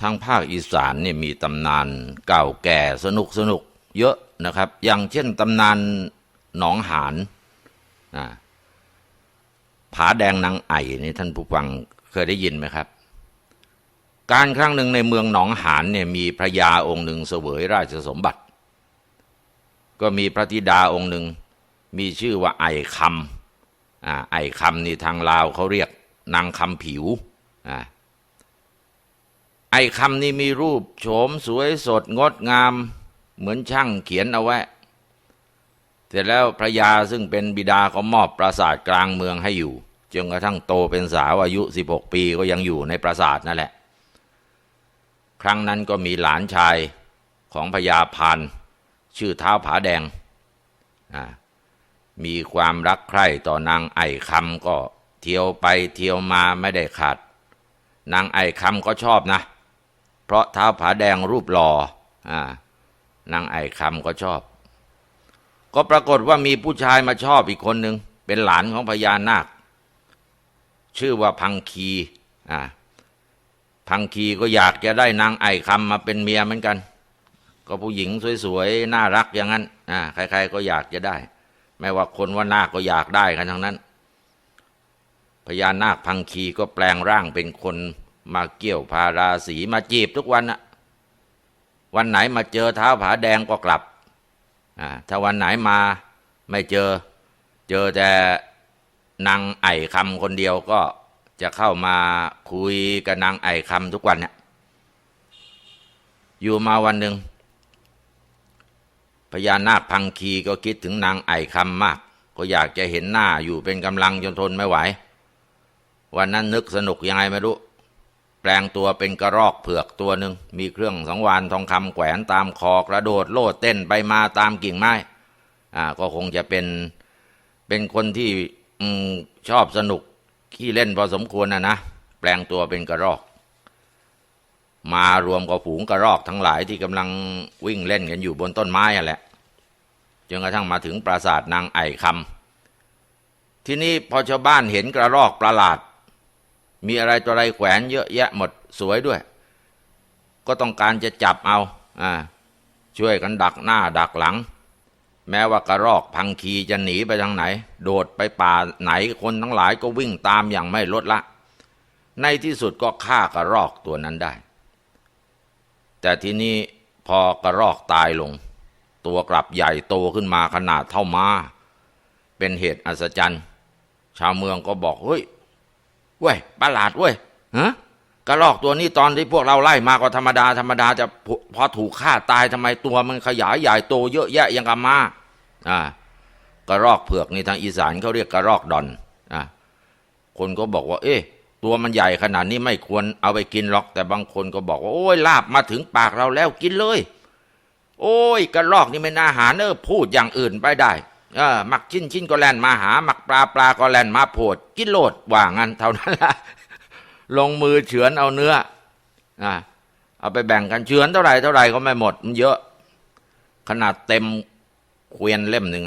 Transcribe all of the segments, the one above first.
ทางภาคอีสานเนี่ยมีตำนานเก่าแก่สนุกสนุกเยอะนะครับ อย่างเช่นตำนานหนองหานนะผาแดงนางไอ่นี่ท่านผู้ฟังเคยได้ยินไหมครับ การครั้งหนึ่งในเมืองหนองหานเนี่ยมีพระยาองค์หนึ่งเสวยราชสมบัติ ก็มีพระธิดาองค์หนึ่งมีชื่อว่าไอ่คำอ่าไอ่คำนี่ทางลาวเขาเรียกนางคำผิวอ่า ไอ้คำนี้มีรูปโฉมสวยสดงดงาม เหมือนช่างเขียนเอาไว้ เสร็จแล้วพระยาซึ่งเป็นบิดาก็มอบปราสาทกลางเมืองให้อยู่จนกระทั่งโตเป็นสาวอายุ 16 ปีก็ยังอยู่ในปราสาทนั่นแหละ ครั้งนั้นก็มีหลานชายของพญาพานชื่อเท้าผาแดง มีความรักใคร่ต่อนางไอ้คำก็เที่ยวไปเที่ยวมาไม่ได้ขาด นางไอ้คำก็ชอบนะ เพราะเท้าผาแดงรูปหล่ออ่านางไอ้คำก็ชอบ ก็ปรากฏว่ามีผู้ชายมาชอบอีกคนหนึ่งเป็นหลานของพญานาค ชื่อว่าพังคีอ่าพังคีก็อยากจะได้นางไอ้คำมาเป็นเมียเหมือนกัน ก็ผู้หญิงสวยๆ น่ารักอย่างนั้นอ่าใครๆก็อยากจะได้ ไม่ว่าคนว่านาคก็อยากได้กันทั้งนั้นพญานาคพังคีก็แปลงร่างเป็นคน มาเกี่ยวพาราสีมาจีบทุกวันอะวันไหนมาเจอเท้าผาแดงก็กลับอ่าถ้าวันไหนมาไม่เจอ เจอแต่นางไอ่คำคนเดียวก็จะเข้ามาคุยกับนางไอ่คำทุกวันเนี่ยอยู่มาวันหนึ่งพญานาคพังคีก็คิดถึงนางไอ่คำมาก ก็อยากจะเห็นหน้าอยู่เป็นกำลังจนทนไม่ไหว วันนั้นนึกสนุกยังไงไม่รู้ แปลงตัวเป็นกระรอกเผือกตัวหนึ่งมีเครื่องสังวานทองคำแขวนตามคอกระโดดโลดเต้นไปมาตามกิ่งไม้อ่าก็คงจะเป็นเป็นคนที่อชอบสนุกขี้เล่นพอสมควรนะนะแปลงตัวเป็นกระรอก มารวมกับฝูงกระรอกทั้งหลายที่กำลังวิ่งเล่นกันอยู่บนต้นไม้อะแหละจนกระทั่งมาถึงปราสาทนางไอคำที่นี่พอชาวบ้านเห็นกระรอกประหลาด มีอะไรตัวอะไรแขวนเยอะแยะหมดสวยด้วย ก็ต้องการจะจับเอาอ่าช่วยกันดักหน้าดักหลัง แม้ว่ากระรอกพังคีจะหนีไปทางไหน โดดไปป่าไหนคนทั้งหลายก็วิ่งตามอย่างไม่ลดละ ในที่สุดก็ฆ่ากระรอกตัวนั้นได้ แต่ทีนี้พอกระรอกตายลง ตัวกลับใหญ่โตขึ้นมาขนาดเท่าม้าเป็นเหตุอัศจรรย์ ชาวเมืองก็บอกเฮ้ย เว้ยประหลาดเว้ยฮะกระรอกตัวนี้ตอนที่พวกเราไล่มาก็ธรรมดาธรรมดาจะพพอถูกฆ่าตายทำไมตัวมันขยายใหญ่โตเยอะแยะยังกับมาอ่ากระรอกเผือกนี่ทางอีสานเขาเรียกกระรอกดอนอ่าคนก็บอกว่า เอ๊ะตัวมันใหญ่ขนาดนี้ไม่ควรเอาไปกินหรอก แต่บางคนก็บอกว่าโอ้ยลาบมาถึงปากเราแล้วกินเลย โอ้ยกระรอกนี่เป็นอาหารเนอพูดอย่างอื่นไปได้ เออมักชิ้นชิ้นก็แล่นมาหา มักปลาปลาก็แล่นมาโผดกินโลดว่างั้นเท่านั้นละลงมือเฉือนเอาเนื้ออ่าเอาไปแบ่งกันเฉือนเท่าไหร่เท่าไหร่ก็ไม่หมด มันเยอะ ขนาดเต็มเกวียนเล่มหนึ่ง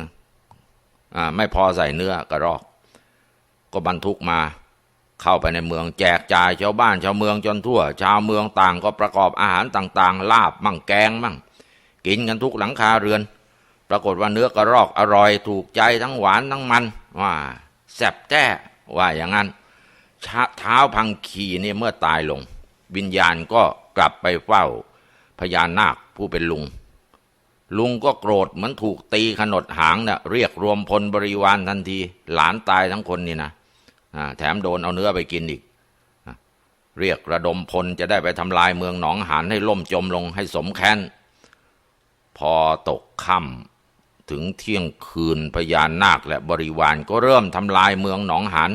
อ่าไม่พอใส่เนื้อกระรอก ก็บรรทุกมา เข้าไปในเมืองแจกจ่ายชาวบ้านชาวเมืองจนทั่ว ชาวเมืองต่างก็ประกอบอาหารต่าง ๆ ลาบมั่งแกงมั่ง กินกันทุกหลังคาเรือน รากฏว่าเนื้อกระรอกอร่อยถูกใจทั้งหวานทั้งมัน ว่าแซ่บแจ้ว่าอย่างนั้นเท้าพังขีเนี่ยเมื่อตายลง วิญญาณก็กลับไปเฝ้าพญานาคผู้เป็นลุง ลุงก็โกรธเหมือนถูกตีขนดหางเนะ่ะเรียกรวมพลบริวารทันที หลานตายทั้งคนนี่นะแถมโดนเอาเนื้อไปกินอีก เรียกระดมพลจะได้ไปทำลายเมืองหนองหานให้ล่มจมลงให้สมแค้นพอตกค่ำ ถึงเที่ยงคืนพญานาคและบริวารก็เริ่มทำลายเมืองหนองหาน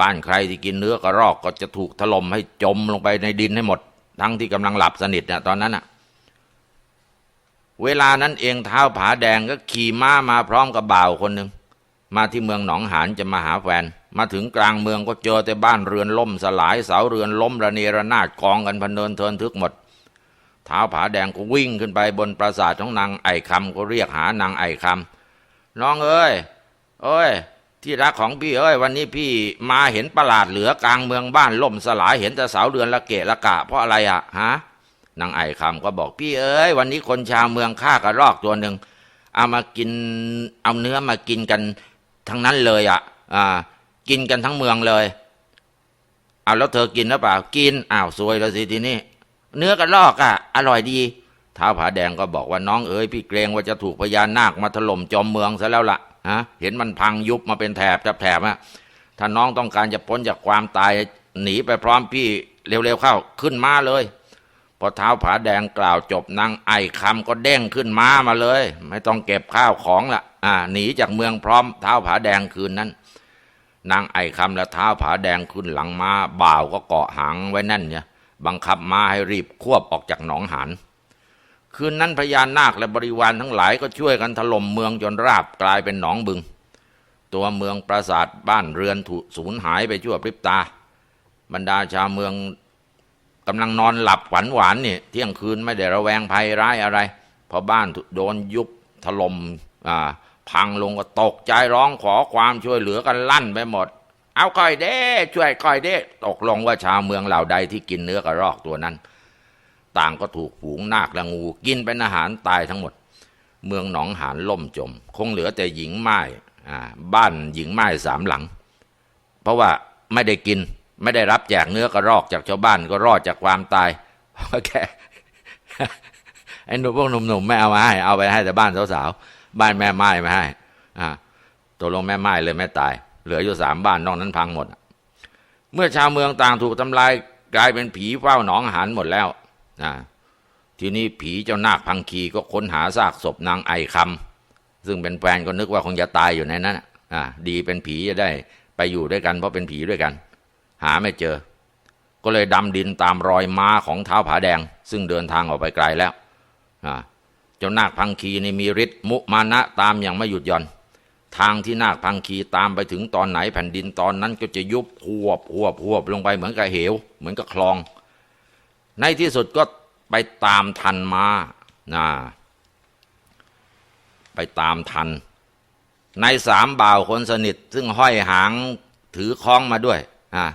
บ้านใครที่กินเนื้อกระรอกก็จะถูกถล่มให้จมลงไปในดินให้หมด ทั้งที่กำลังหลับสนิทเนี่ยตอนนั้นอะเวลานั้นเองเท้าผาแดงก็ขี่ม้ามาพร้อมกับบ่าวคนหนึ่งมาที่เมืองหนองหานจะมาหาแฟน มาถึงกลางเมืองก็เจอแต่บ้านเรือนล่มสลายเสาเรือนล้มระเนระนาดกองกันพันเนินเทินทึกหมด เท้าผาแดงก็วิ่งขึ้นไปบนปราสาทของนางไอคำก็เรียกหานางไอคำน้องเอ้ยเอ้ย ที่รักของพี่เอ้ย วันนี้พี่มาเห็นประหลาดเหลือกลางเมืองบ้านล่มสลายเห็นแต่เสาเดือนละเกะละกะ เพราะอะไรอะฮะนางไอ้คำก็บอกพี่เอ้ย วันนี้คนชาวเมืองฆ่ากระรอกตัวหนึ่งเอามากินเอาเนื้อมากินกันทั้งนั้นเลยอะอ่า กินกันทั้งเมืองเลยเอาแล้วเธอกินหรือเปล่ากินอ้าวซวยแล้วสิทีนี้ เนื้อกระรอกอะอร่อยดีท้าวผาแดงก็บอกว่าน้องเอ๋ยพี่เกรงว่าจะถูกพญานาคมาถล่มจอมเมืองซะแล้วล่ะฮะเห็นมันพังยุบมาเป็นแถบแถบๆอะถ้าน้องต้องการจะพ้นจากความตายหนีไปพร้อมพี่เร็วๆเข้าขึ้นมาเลยพอเท้าผาแดงกล่าวจบนางไอ้คำก็เด้งขึ้นม้ามาเลย ไม่ต้องเก็บข้าวของละอ่าหนีจากเมืองพร้อมเท้าผาแดงคืนนั้น นางไอ้คำและเท้าผาแดงขึ้นหลังม้าบ่าวก็เกาะหางไว้แน่นเนี่ย บังคับม้าให้รีบควบออกจากหนองหานคืนนั้นพญานาคและบริวารทั้งหลายก็ช่วยกันถล่มเมืองจนราบกลายเป็นหนองบึง ตัวเมืองปราสาทบ้านเรือนถูกสูญหายไปชั่วพริบตา บรรดาชาวเมืองกำลังนอนหลับหวานหวานนี่เที่ยงคืนไม่ได้ระแวงภัยร้ายอะไรพอบ้านโดนยุบถล่มอ่าพังลงก็ตกใจร้องขอความช่วยเหลือกันลั่นไปหมด เอาก่อยเด้ช่วยก่อยเด้ตกลงว่าชาวเมืองเหล่าใดที่กินเนื้อกระรอกตัวนั้น ต่างก็ถูกฝูงนาคและงู กินเป็นอาหารตายทั้งหมด เมืองหนองหานล่มจม คงเหลือแต่หญิงไม้บ้านหญิงไม้สามหลัง เพราะว่าไม่ได้กินไม่ได้รับแจกเนื้อกระรอกจากชาวบ้านก็รอดจากความตายเพราะแค่ไอ้หนุ่มพวกหนุ่มๆไม่เอามาให้เอาไปให้แต่บ้านสาวๆบ้านแม่ไม้ไม่ให้อ่าตกลงแม่ไม้เลยไม่ตาย เหลืออยู่สามบ้านนอกนั้นพังหมด เมื่อชาวเมืองต่างถูกทำลายกลายเป็นผีเฝ้าหนองหานหมดแล้วทีนี้ผีเจ้านาคพังคีก็ค้นหาซากศพนางไอคำซึ่งเป็นแฟนก็นึกว่าคงจะตายอยู่ในนั้นน่ะดีเป็นผีจะได้ไปอยู่ด้วยกันเพราะเป็นผีด้วยกัน หาไม่เจอ ก็เลยดำดินตามรอยม้าของเท้าผาแดง ซึ่งเดินทางออกไปไกลแล้วอ่าเจ้านาคพังคีนี่มีฤทธิ์มุมานะตามอย่างไม่หยุดหย่อน ทางที่นาคพังคีตามไปถึงตอนไหนแผ่นดินตอนนั้นก็จะยุบหวบหวบหวบลงไปเหมือนกับเหว เหมือนกับคลอง ในที่สุดก็ไปตามทันมานะไปตามทัน ในสามบ่าวคนสนิท ซึ่งห้อยหางถือคล้องมาด้วยอ่า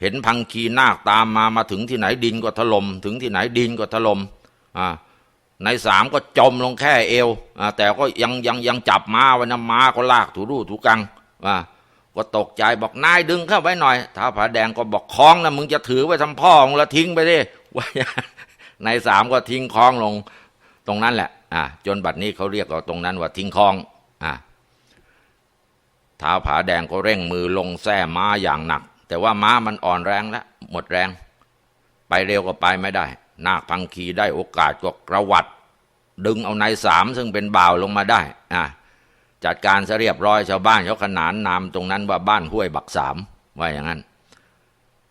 เห็นพังคีนาคตามมามาถึงที่ไหนดินก็ถลม่มถึงที่ไหนดินก็ถลม่มอ่า ในสามก็จมลงแค่เอวอแต่ก็ยังยังยังจับม้าไว้นะม้าก็ลากถูรูถูกังอ่าก็ตกใจบอกนายดึงเข้าไว้หน่อยท้าวผาแดงก็บอกคล้องนะมึงจะถือไว้ทำพ่อมึงแล้วทิ้งไปดิว่าในสามก็ทิ้งคล้องลงตรงนั้นแหละอ่าจนบัดนี้เขาเรียกเอาตรงนั้นว่าทิ้งคล้องอ่าท้าวผาแดงก็เร่งมือลงแส้ม้าอย่างหนัก แต่ว่าม้ามันอ่อนแรงแล้วหมดแรง ไปเร็วก็ไปไม่ได้ นาคพังคีได้โอกาสก็กระวัด ดึงเอานายสามซึ่งเป็นบ่าวลงมาได้อ่าจัดการซะเรียบร้อยชาวบ้านเขาขนานนามตรงนั้นว่าบ้านห้วยบักสามว่าอย่างนั้น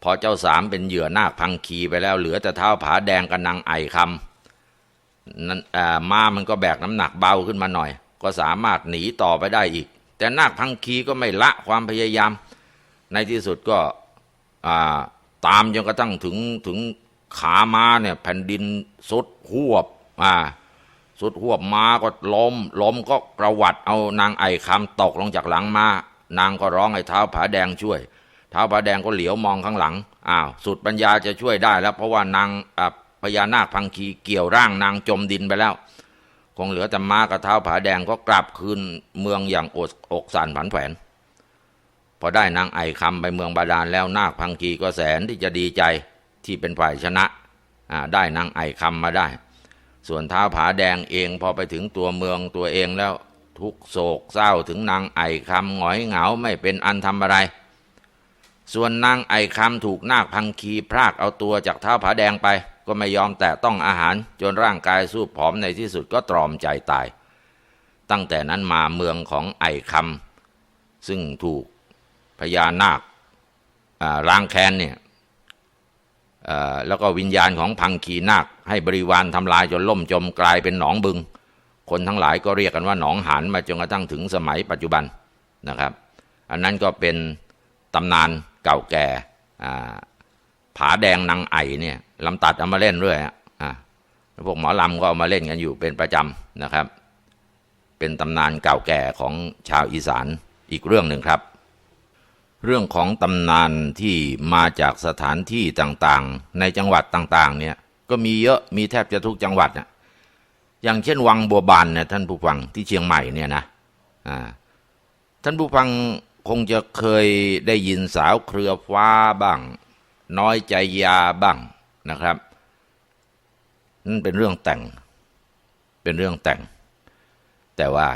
พอเจ้าสามเป็นเหยื่อนาคพังคีไปแล้วเหลือแต่เท้าผาแดงกับนางไอคำนั้นอ่าม้ามันก็แบกน้ำหนักเบาขึ้นมาหน่อย ก็สามารถหนีต่อไปได้อีก แต่นาคพังคีก็ไม่ละความพยายาม ในที่สุดก็อ่าตามจนกระทั่งถึงถึง ขาม้าเนี่ย แผ่นดินสุดหวบอ่าสุดหวบม้าก็ล้มล้มก็ประวัติเอานางไอ้คำตกลงจากหลังม้านางก็ร้องให้เท้าผาแดงช่วยเท้าผาแดงก็เหลียวมองข้างหลังอ้าวสุดปัญญาจะช่วยได้แล้ว เพราะว่านางอ่าพญานาคพังคีเกี่ยวร่างนางจมดินไปแล้ว คงเหลือแต่ม้ากับเท้าผาแดงก็กลับคืนเมืองอย่างอกอกสั่นผันแผนพอได้นางไอคำไปเมืองบาดาลแล้วนาคพังคีก็แสนที่จะดีใจ ที่เป็นฝ่ายชนะได้นางไอคำมาได้ ส่วนท้าวผาแดงเองพอไปถึงตัวเมืองตัวเองแล้วทุกโศกเศร้าถึงนางไอคำหงอยเหงาไม่เป็นอันทำอะไร ส่วนนางไอคำถูกนาคพังคีพรากเอาตัวจากท้าวผาแดงไป ก็ไม่ยอมแตะต้องอาหาร จนร่างกายสู้ผอมในที่สุดก็ตรอมใจตาย ตั้งแต่นั้นมาเมืองของไอคำซึ่งถูกพญานาคอ่าล้างแค้นเนี่ย แล้วก็วิญญาณของพังคีนาค ให้บริวารทำลายจนล่มจมกลายเป็นหนองบึง คนทั้งหลายก็เรียกกันว่าหนองหานมาจนกระทั่งถึงสมัยปัจจุบันนะครับ อันนั้นก็เป็นตำนานเก่าแก่ผาแดงนางไอเนี่ยลำตัดเอามาเล่นเรื่อยอะอ่าแล้วพวกหมอลำก็เอามาเล่นกันอยู่เป็นประจำนะครับ เป็นตำนานเก่าแก่ของชาวอีสานอีกเรื่องหนึ่งครับ เรื่องของตำนานที่มาจากสถานที่ต่างๆ ในจังหวัดต่างๆ เนี่ย ก็มีเยอะมีแทบจะทุกจังหวัดนะอย่างเช่นวังบัวบานเนี่ยท่านผู้ฟังที่เชียงใหม่เนี่ยนะอ่าท่านผู้ฟังคงจะเคยได้ยินสาวเครือฟ้าบ้าง น้อยใจยาบ้างนะครับนั่นเป็นเรื่องแต่ง เป็นเรื่องแต่ง แต่ว่า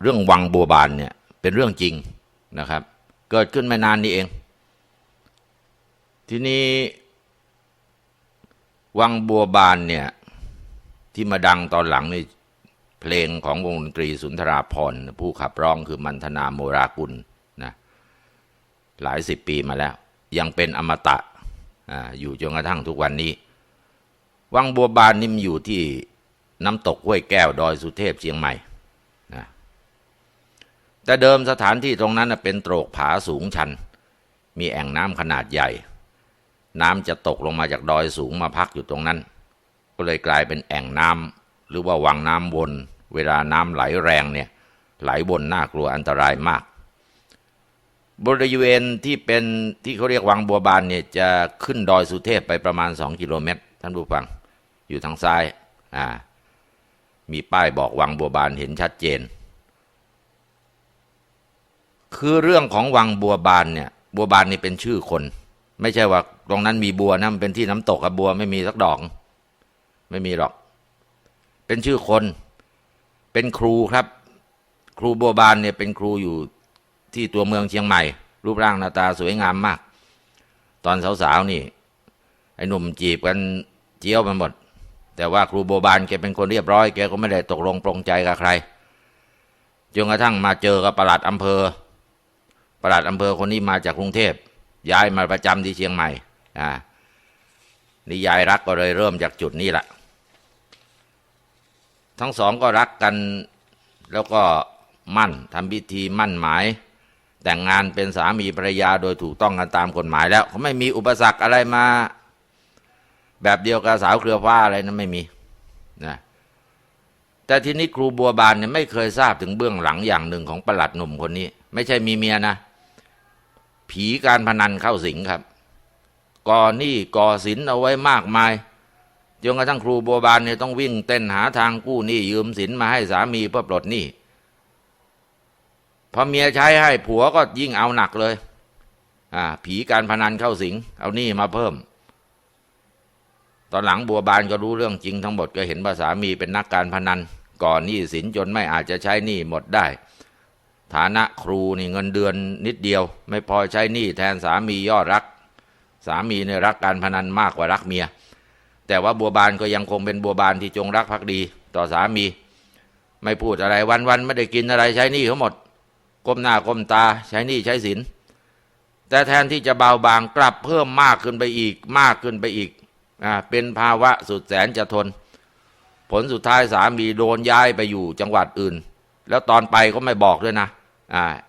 เรื่องวังบัวบานเนี่ยเป็นเรื่องจริงนะครับ เกิดขึ้นไม่นานนี้เอง ทีนี้ วังบัวบานเนี่ย ที่มาดังตอนหลังในเพลงของวงดนตรีสุนทราพรณ์ผู้ขับร้องคือมันธนาโมรากุลนะหลายสิบปีมาแล้ว ยังเป็นอมตะออยู่จนกระทั่งทุกวันนี้ วังบัวบานนี่มันอยู่ที่น้ำตกห้วยแก้วดอยสุเทพเชียงใหม่ แต่เดิมสถานที่ตรงนั้นเป็นโตรกผาสูงชัน มีแอ่งน้ำขนาดใหญ่ น้ำจะตกลงมาจากดอยสูงมาพักอยู่ตรงนั้น ก็เลยกลายเป็นแอ่งน้ำหรือว่าวังน้ำวน เวลาน้ำไหลแรงเนี่ยไหลวนน่ากลัวอันตรายมาก บริเวณที่เป็นที่เขาเรียกวังบัวบานเนี่ยจะขึ้นดอยสุเทพไปประมาณสองกิโลเมตร ท่านผู้ฟัง อยู่ทางซ้ายอ่ามีป้ายบอกวังบัวบานเห็นชัดเจน คือเรื่องของวังบัวบานเนี่ย บัวบานนี่เป็นชื่อคน ไม่ใช่ว่าตรงนั้นมีบัวนะมันเป็นที่น้ำตกกับบัวไม่มีสักดอก ไม่มีหรอก เป็นชื่อคน เป็นครูครับ ครูบัวบานเนี่ยเป็นครูอยู่ที่ตัวเมืองเชียงใหม่ รูปร่างหน้าตาสวยงามมาก ตอนสาวๆนี่ ไอ้หนุ่มจีบกันเจียวไปหมด แต่ว่าครูบัวบานแกเป็นคนเรียบร้อยแกก็ไม่ได้ตกลงปรงใจกับใครจนกระทั่งมาเจอกับประหลัดอำเภอ ประหลัดอำเภอคนนี้มาจากกรุงเทพย้ายมาประจำที่เชียงใหม่อ่านิยายรักก็เลยเริ่มจากจุดนี้แหละทั้งสองก็รักกันแล้วก็มั่นทำพิธีมั่นหมาย แต่งงานเป็นสามีภรรยาโดยถูกต้องกันตามกฎหมายแล้วเขาไม่มีอุปสรรคอะไรมา แบบเดียวกับสาวเครือฟ้าอะไรนั้นไม่มีนะแต่ทีนี้ครูบัวบานเนี่ยไม่เคยทราบถึงเบื้องหลังอย่างหนึ่งของประหลัดหนุ่มคนนี้ ไม่ใช่มีเมียนะ ผีการพนันเข้าสิงครับก่อหนี้ก่อสินเอาไว้มากมายจนกระทั่งครูบัวบานเนี่ยต้องวิ่งเต้นหาทางกู้หนี้ยืมสินมาให้สามีเพื่อปลดหนี้พอเมียใช้ให้ผัวก็ยิ่งเอาหนักเลยอ่าผีการพนันเข้าสิง เอาหนี้มาเพิ่ม ตอนหลังบัวบานก็รู้เรื่องจริงทั้งหมดก็เห็นว่าสามีเป็นนักการพนัน ก่อนหนี้สินจนไม่อาจจะใช้หนี้หมดได้ ฐานะครูนี่เงินเดือนนิดเดียว ไม่พอใช้หนี้แทนสามียอดรัก สามีในยรักการพนันมากกว่ารักเมีย แต่ว่าบัวบานก็ยังคงเป็นบัวบานที่จงรักภักดี ต่อสามี ไม่พูดอะไรวันๆไม่ได้กินอะไรใช้หนี้เขาหมดก้มหน้าก้มตาใช้หนี้ใช้สินแต่แทนที่จะเบาบางกลับเพิ่มมากขึ้นไปอีกมากขึ้นไปอีกอ่าเป็นภาวะสุดแสนจะทน ผลสุดท้ายสามีโดนย้ายไปอยู่จังหวัดอื่น แล้วตอนไปก็ไม่บอกด้วยนะ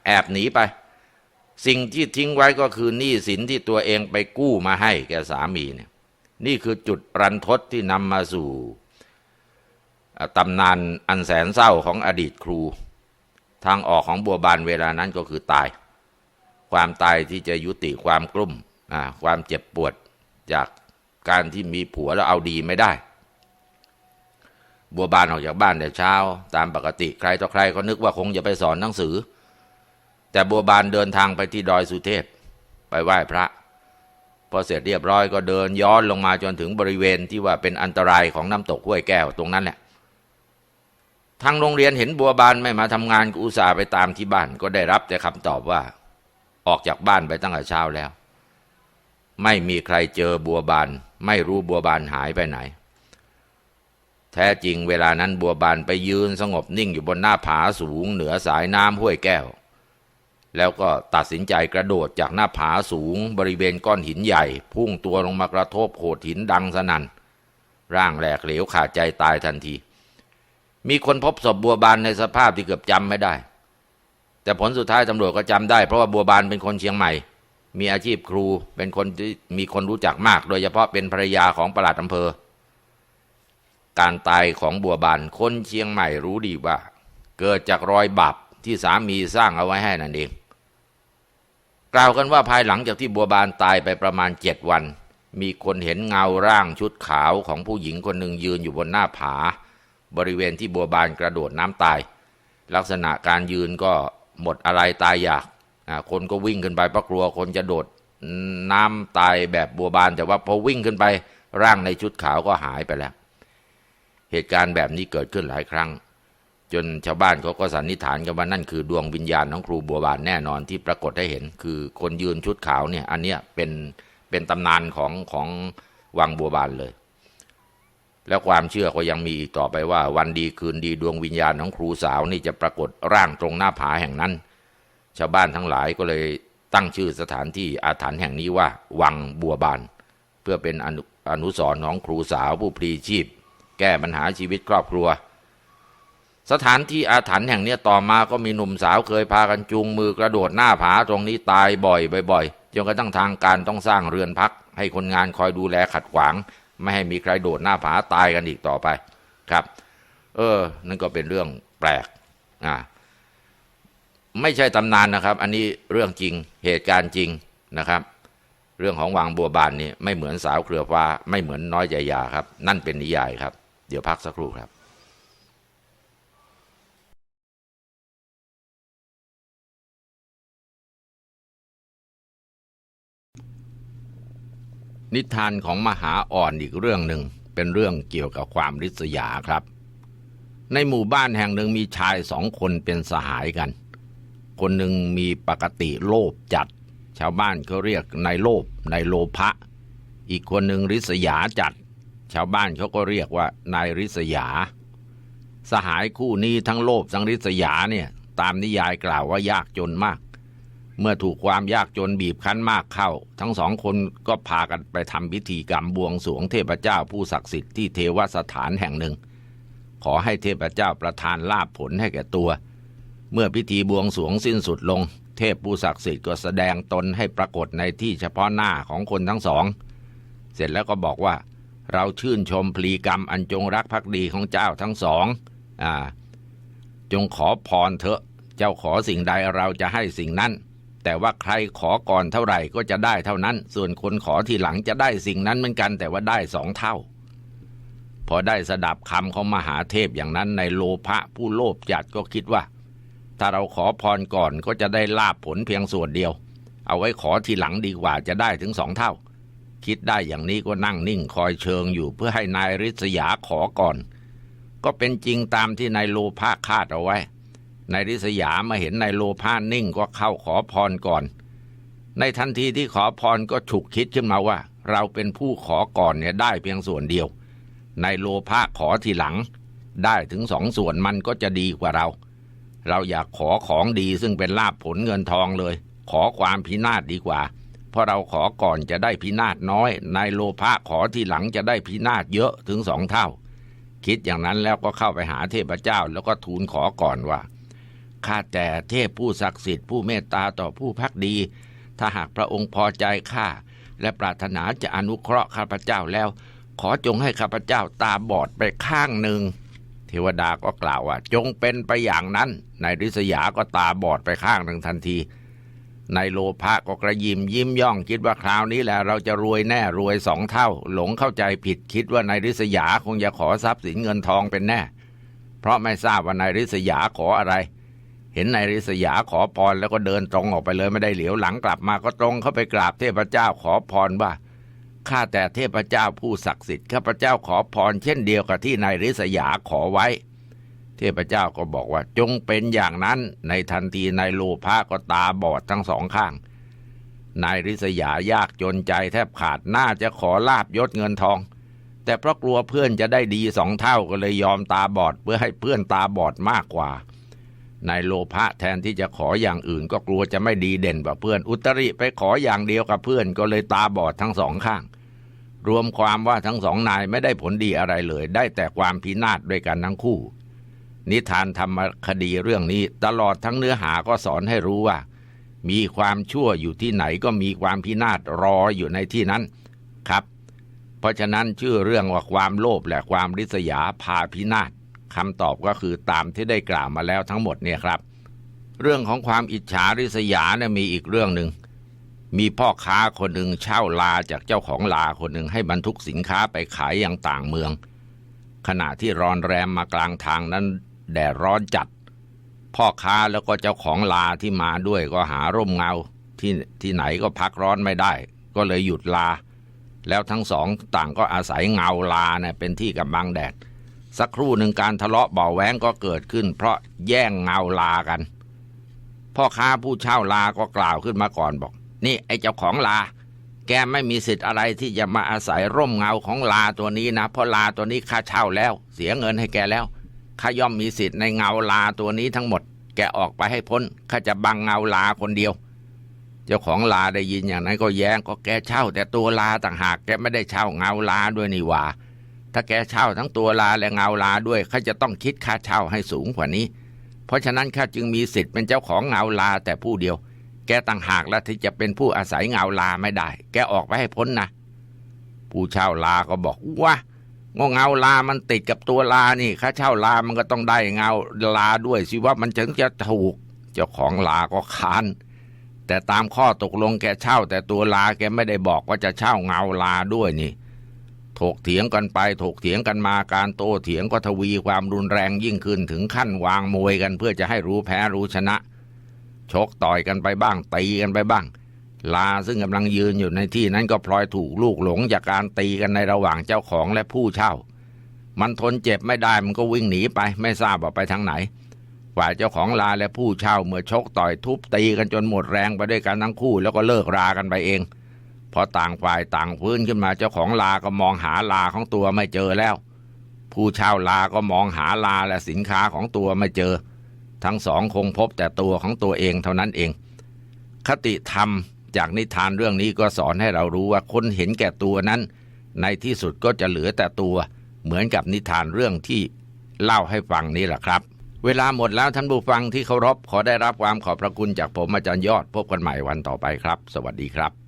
แอบหนีไป สิ่งที่ทิ้งไว้ก็คือหนี้สินที่ตัวเองไปกู้มาให้แกสามีเนี่ยนี่คือจุดรันทดที่นำมาสู่ตำนานอันแสนเศร้าของอดีตครู ทางออกของบัวบานเวลานั้นก็คือตาย ความตายที่จะยุติความกลุ่มความเจ็บปวดจากการที่มีผัวแล้วเอาดีไม่ได้ บัวบานออกจากบ้านแต่เช้า ตามปกติใครต่อใครก็นึกว่าคงจะไปสอนหนังสือ แต่บัวบานเดินทางไปที่ดอยสุเทพ ไปไหว้พระ พอเสร็จเรียบร้อยก็เดินย้อนลงมาจนถึงบริเวณที่ว่าเป็นอันตรายของน้ำตกห้วยแก้วตรงนั้นแหละทางโรงเรียนเห็นบัวบานไม่มาทำงานก็อุตส่าห์ไปตามที่บ้านก็ได้รับแต่คำตอบว่า ออกจากบ้านไปตั้งแต่เช้าแล้ว ไม่มีใครเจอบัวบาน ไม่รู้บัวบานหายไปไหน แท้จริงเวลานั้นบัวบานไปยืนสงบนิ่งอยู่บนหน้าผาสูงเหนือสายน้ำห้วยแก้ว แล้วก็ตัดสินใจกระโดดจากหน้าผาสูงบริเวณก้อนหินใหญ่ พุ่งตัวลงมากระทบโขดหินดังสนัน่น ร่างแหลกเหลวขาดใจตายทันที มีคนพบศพบัวบานในสภาพที่เกือบจำไม่ได้ แต่ผลสุดท้ายตำรวจก็จำได้เพราะว่าบัวบานเป็นคนเชียงใหม่ มีอาชีพครูเป็นคนที่มีคนรู้จักมาก โดยเฉพาะเป็นภรรยาของประหลัดอำเภอ การตายของบัวบานคนเชียงใหม่รู้ดีว่า เกิดจากรอยบาปที่สามีสร้างเอาไว้ให้นั่นเอง กล่าวกันว่าภายหลังจากที่บัวบานตายไปประมาณเจ็ดวัน มีคนเห็นเงาร่างชุดขาวของผู้หญิงคนหนึ่งยืนอยู่บนหน้าผา บริเวณที่บัวบานกระโดดน้ำตาย ลักษณะการยืนก็หมดอะไรตายอยาก คนก็วิ่งขึ้นไปเพราะกลัวคนจะโดดน้ำตายแบบบัวบาน แต่ว่าพอวิ่งขึ้นไปร่างในชุดขาวก็หายไปแล้ว เหตุการณ์แบบนี้เกิดขึ้นหลายครั้ง จนชาวบ้านเขาก็สันนิษฐานกันว่านั่นคือดวงวิญญาณของครูบัวบานแน่นอนที่ปรากฏให้เห็น คือคนยืนชุดขาวเนี่ย อันเนี้ยเป็นเป็นตำนานของของวังบัวบานเลย แล้วความเชื่อก็ยังมีอีกต่อไปว่า วันดีคืนดีดวงวิญญาณของครูสาวนี่จะปรากฏร่างตรงหน้าผาแห่งนั้น ชาวบ้านทั้งหลายก็เลยตั้งชื่อสถานที่อาถรรพ์แห่งนี้ว่า วังบัวบาน เพื่อเป็นอนุอนุสรณ์ของครูสาวผู้พลีชีพ แก้ปัญหาชีวิตครอบครัว สถานที่อาถรรพ์แห่งเนี้ยต่อมาก็มีหนุ่มสาวเคยพากันจูงมือกระโดดหน้าผาตรงนี้ตายบ่อยบ่อยๆจนกระทั่งทางการต้องสร้างเรือนพัก ให้คนงานคอยดูแลขัดขวาง ไม่ให้มีใครโดดหน้าผาตายกันอีกต่อไปครับ เออ นั่นก็เป็นเรื่องแปลกอ่าไม่ใช่ตำนานนะครับ อันนี้เรื่องจริงเหตุการณ์จริงนะครับ เรื่องของวังบัวบานนี่ไม่เหมือนสาวเครือฟ้า ไม่เหมือนน้อยใจยาครับ นั่นเป็นนิยายครับ เดี๋ยวพักสักครู่ครับ นิทานของมหาอ่อนอีกเรื่องหนึ่งเป็นเรื่องเกี่ยวกับความริษยาครับ ในหมู่บ้านแห่งหนึ่งมีชายสองคนเป็นสหายกัน คนหนึ่งมีปกติโลภจัด ชาวบ้านเขาเรียกนายโลภนายโลภะอีกคนหนึ่งริษยาจัด ชาวบ้านเขาก็เรียกว่านายริษยา สหายคู่นี้ทั้งโลภทั้งริษยาเนี่ยตามนิยายกล่าวว่ายากจนมาก เมื่อถูกความยากจนบีบคั้นมากเข้า ทั้งสองคนก็พากันไปทำพิธีกรรมบวงสรวงเทพเจ้าผู้ศักดิ์สิทธิ์ที่เทวสถานแห่งหนึ่ง ขอให้เทพเจ้าประทานลาภผลให้แก่ตัว เมื่อพิธีบวงสรวงสิ้นสุดลง เทพผู้ศักดิ์สิทธิ์ก็แสดงตนให้ปรากฏในที่เฉพาะหน้าของคนทั้งสอง เสร็จแล้วก็บอกว่า เราชื่นชมพลีกรรมอันจงรักภักดีของเจ้าทั้งสองอ่าจงขอพรเถอะ เจ้าขอสิ่งใดเราจะให้สิ่งนั้น แต่ว่าใครขอก่อนเท่าไหร่ก็จะได้เท่านั้น ส่วนคนขอทีหลังจะได้สิ่งนั้นเหมือนกัน แต่ว่าได้สองเท่า พอได้สดับคำของมหาเทพอย่างนั้นในโลภะผู้โลภจัดก็คิดว่า ถ้าเราขอพรก่อนก็จะได้ลาบผลเพียงส่วนเดียว เอาไว้ขอทีหลังดีกว่าจะได้ถึงสองเท่า คิดได้อย่างนี้ก็นั่งนิ่งคอยเชิงอยู่เพื่อให้นายริษยาขอก่อน ก็เป็นจริงตามที่นายโลภะคาดเอาไว้ นายริษยามาเห็นนายโลภะนิ่งก็เข้าขอพรก่อน ในทันทีที่ขอพรก็ฉุกคิดขึ้นมาว่า เราเป็นผู้ขอก่อนเนี่ยได้เพียงส่วนเดียวในโลภะขอทีหลัง ได้ถึงสองส่วนมันก็จะดีกว่าเรา เราอยากขอของดีซึ่งเป็นลาภผลเงินทองเลย ขอความพินาศดีกว่า เพราะเราขอก่อนจะได้พินาศน้อยในโลภะขอทีหลังจะได้พินาศเยอะถึงสองเท่า คิดอย่างนั้นแล้วก็เข้าไปหาเทพเจ้าแล้วก็ทูลขอก่อนว่า ข้าแต่เทพผู้ศักดิ์สิทธิ์ผู้เมตตาต่อผู้พักดี ถ้าหากพระองค์พอใจข้าและปรารถนาจะอนุเคราะห์ข้าพเจ้าแล้ว ขอจงให้ข้าพเจ้าตาบอดไปข้างหนึ่ง เทวดาก็กล่าวว่า จงเป็นไปอย่างนั้นนายริษยาก็ตาบอดไปข้างหนึ่งทันทีนายโลภะก็กระยิมยิ้มย่องคิดว่าคราวนี้แหละเราจะรวยแน่รวยสองเท่า หลงเข้าใจผิดคิดว่านายริษยาคงจะขอทรัพย์สินเงินทองเป็นแน่ เพราะไม่ทราบว่านายริษยาขออะไร เห็นนายริษยาขอพรแล้วก็เดินตรงออกไปเลยไม่ได้เหลียวหลังกลับมาก็ตรงเข้าไปกราบเทพเจ้าขอพรว่าข้าแต่เทพเจ้าผู้ศักดิ์สิทธิ์ข้าพเจ้าขอพรเช่นเดียวกับที่นายริษยาขอไว้ เทพเจ้าก็บอกว่าจงเป็นอย่างนั้นในทันทีนายโลภะก็ตาบอดทั้งสองข้างนายริษยายากจนใจแทบขาดน่าจะขอลาบยศเงินทอง แต่เพราะกลัวเพื่อนจะได้ดีสองเท่าก็เลยยอมตาบอดเพื่อให้เพื่อนตาบอดมากกว่า นายโลภะแทนที่จะขออย่างอื่นก็กลัวจะไม่ดีเด่นกว่าเพื่อน อุตริไปขออย่างเดียวกับเพื่อนก็เลยตาบอดทั้งสองข้าง รวมความว่าทั้งสองนายไม่ได้ผลดีอะไรเลย ได้แต่ความพินาศด้วยกันทั้งคู่ นิทานธรรมคดีเรื่องนี้ตลอดทั้งเนื้อหาก็สอนให้รู้ว่า มีความชั่วอยู่ที่ไหนก็มีความพินาศรออยู่ในที่นั้นครับ เพราะฉะนั้นชื่อเรื่องว่าความโลภและความริษยาพาพินาศ คำตอบก็คือตามที่ได้กล่าวมาแล้วทั้งหมดเนี่ยครับ เรื่องของความอิจฉาริษยาเนี่ยมีอีกเรื่องหนึ่งมีพ่อค้าคนหนึ่งเช่าลาจากเจ้าของลาคนหนึ่งให้บรรทุกสินค้าไปขายยังต่างเมือง ขณะที่รอนแรมมากลางทางนั้นแดดร้อนจัด พ่อค้าแล้วก็เจ้าของลาที่มาด้วยก็หาร่มเงาที่ที่ไหนก็พักร้อนไม่ได้ ก็เลยหยุดลา แล้วทั้งสองต่างก็อาศัยเงาลาเนี่ยเป็นที่กำบังแดด สักครู่หนึ่งการทะเลาะเบาะแว้งก็เกิดขึ้น เพราะแย่งเงาลากัน พ่อค้าผู้เช่าลาก็กล่าวขึ้นมาก่อนบอก นี่ไอ้เจ้าของลา แกไม่มีสิทธิ์อะไรที่จะมาอาศัยร่มเงาของลาตัวนี้นะ เพราะลาตัวนี้ค่าเช่าแล้ว เสียเงินให้แกแล้วข้าย่อมมีสิทธิ์ในเงาลาตัวนี้ทั้งหมด แกออกไปให้พ้นข้าจะบังเงาลาคนเดียว เจ้าของลาได้ยินอย่างนั้นก็แย้งก็แกเช่า แต่ตัวลาต่างหากแกไม่ได้เช่าเงาลาด้วยนี่หว่า ถ้าแกเช่าทั้งตัวลาและเงาลาด้วยข้าจะต้องคิดค่าเช่าให้สูงกว่านี้ เพราะฉะนั้นข้าจึงมีสิทธิ์เป็นเจ้าของเงาลาแต่ผู้เดียว แกต่างหากแล้วที่จะเป็นผู้อาศัยเงาลาไม่ได้ แกออกไปให้พ้นนะ ผู้เช่าลาก็บอกว่าเงาลามันติดกับตัวลานี่ค่าเช่าลามันก็ต้องได้เงาลาด้วยสิว่ามันถึงจะถูก เจ้าของลาก็ค้าน แต่ตามข้อตกลงแกเช่า แต่ตัวลาแกไม่ได้บอกว่าจะเช่าเงาลาด้วยนี่ ถกเถียงกันไปถกเถียงกันมาการโต้เถียงก็ทวีความรุนแรงยิ่งขึ้นถึงขั้นวางมวยกันเพื่อจะให้รู้แพ้รู้ชนะ ชกต่อยกันไปบ้างตีกันไปบ้าง ลาซึ่งกำลังยืนอยู่ในที่นั้นก็พลอยถูกลูกหลงจากการตีกันในระหว่างเจ้าของและผู้เช่า มันทนเจ็บไม่ได้มันก็วิ่งหนีไปไม่ทราบว่าไปทางไหนฝ่ายเจ้าของลาและผู้เช่าเมื่อชกต่อยทุบตีกันจนหมดแรงไปด้วยกันทั้งคู่แล้วก็เลิกรากันไปเอง พอต่างฝ่ายต่างฟื้นขึ้นมาเจ้าของลาก็มองหาลาของตัวไม่เจอแล้ว ผู้เช่าลาก็มองหาลาและสินค้าของตัวไม่เจอ ทั้งสองคงพบแต่ตัวของตัวเองเท่านั้นเอง คติธรรมจากนิทานเรื่องนี้ก็สอนให้เรารู้ว่าคนเห็นแก่ตัวนั้น ในที่สุดก็จะเหลือแต่ตัวเหมือนกับนิทานเรื่องที่เล่าให้ฟังนี้แหละครับ เวลาหมดแล้วท่านผู้ฟังที่เคารพขอได้รับความขอบพระคุณจากผมอาจารย์ยอดพบกันใหม่วันต่อไปครับ สวัสดีครับ